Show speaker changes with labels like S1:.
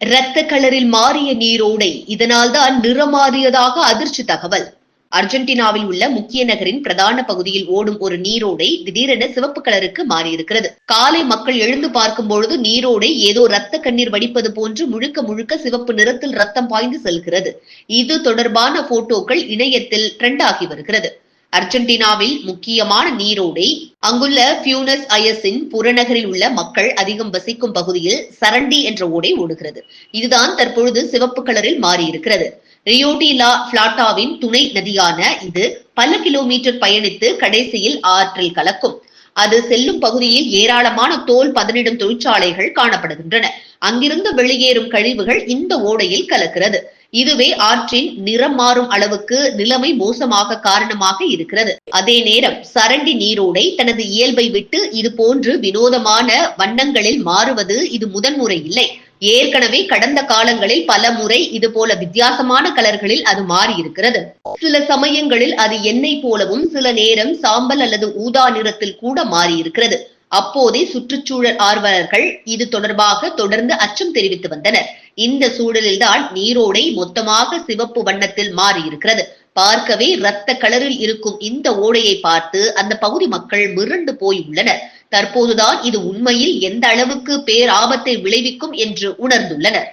S1: இரத்த கலரில் மாறிய நீரோடை இதனால்தான் நிறம் மாறியதாக அதிர்ச்சி தகவல். அர்ஜென்டினாவில் உள்ள முக்கிய நகரின் பிரதான பகுதியில் ஓடும் ஒரு நீரோடை திடீரென சிவப்பு கலருக்கு மாறியிருக்கிறது. காலை மக்கள் எழுந்து பார்க்கும் பொழுது நீரோடை ஏதோ ரத்த கண்ணீர் வடிப்பது போன்று முழுக்க முழுக்க சிவப்பு நிறத்தில் ரத்தம் பாய்ந்து செல்கிறது. இது தொடர்பான போட்டோக்கள் இணையத்தில் ட்ரெண்ட் ஆகி வருகிறது. அர்ஜென்டினாவில் முக்கியமான நீரோடை அங்குள்ள பியூனஸ் அயஸின் புறநகரில் உள்ள மக்கள் அதிகம் வசிக்கும் பகுதியில் சரண்டி என்ற ஓடை ஓடுகிறது. இதுதான் தற்பொழுது சிவப்பு கலரில் மாறியிருக்கிறது. ரியோடி லா பிளாட்டாவின் துணை நதியான இது பல கிலோமீட்டர் பயணித்து கடைசியில் ஆற்றில் கலக்கும். அது செல்லும் பகுதியில் ஏராளமான தோல் பதனிடும் தொழிற்சாலைகள் காணப்படுகின்றன. அங்கிருந்து வெளியேறும் கழிவுகள் இந்த ஓடையில் கலக்கிறது. இதுவே ஆற்றின் நிறம் மாறும் அளவுக்கு நிலைமை மோசமாக காரணமாக இருக்கிறது. அதே நேரம் சரண்டி நீரோடை தனது இயல்பை விட்டு இது போன்று வினோதமான வண்ணங்களில் மாறுவது இது முதன்முறை இல்லை. ஏற்கனவே கடந்த காலங்களில் பல முறை இது போல வித்தியாசமான கலர்களில் அது மாறி இருக்கிறது சில சமயங்களில் அது எண்ணெய் போலவும் சில நேரம் சாம்பல் அல்லது ஊதா நிறத்தில் கூட மாறி இருக்கிறது அப்போதே சுற்றுச்சூழல் ஆர்வலர்கள் இது தொடர்பாக தொடர்ந்து அச்சம் தெரிவித்து வந்தனர். இந்த சூழலில்தான் நீரோடை மொத்தமாக சிவப்பு வண்ணத்தில் மாறியிருக்கிறது. பார்க்கவே இரத்த கலரில் இருக்கும் இந்த ஓடையை பார்த்து அந்த பகுதி மக்கள் மிரண்டு போய் உள்ளனர். தற்போதுதான் இது உண்மையில் எந்த அளவுக்கு பேராபத்தை விளைவிக்கும் என்று உணர்ந்துள்ளனர்.